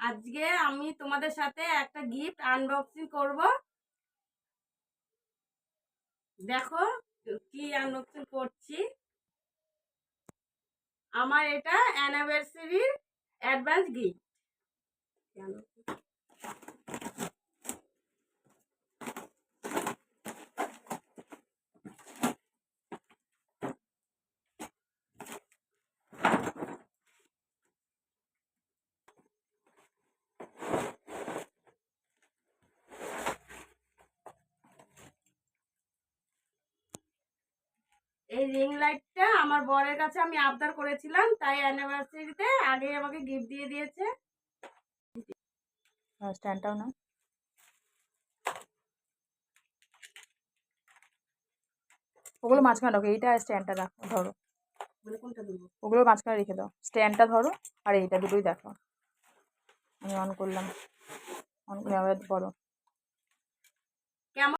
আজকে আমি তোমাদের সাথে একটা গিফট আনবক্সিং করব। দেখো কি আনবক্সিং করছি। আমার এটা অ্যানিভার্সারির অ্যাডভান্স গিফট এই রিং লাইটটা আমার বরের কাছে আমি আবদার করেছিলাম তাই অ্যানিভার্সারিতে আগে আমাকে গিফট দিয়ে দিয়েছে। স্ট্যান্ডটাও না ওগুলো মাঝখানে রাখো এইটা আর স্ট্যান্ডটা রাখো ধরো। মানে ওগুলো মাঝখানে রেখে দাও। স্ট্যান্ডটা ধরো আর এইটা দুটোই দেখো। আমি অন করলাম। অন করে আবার বলো।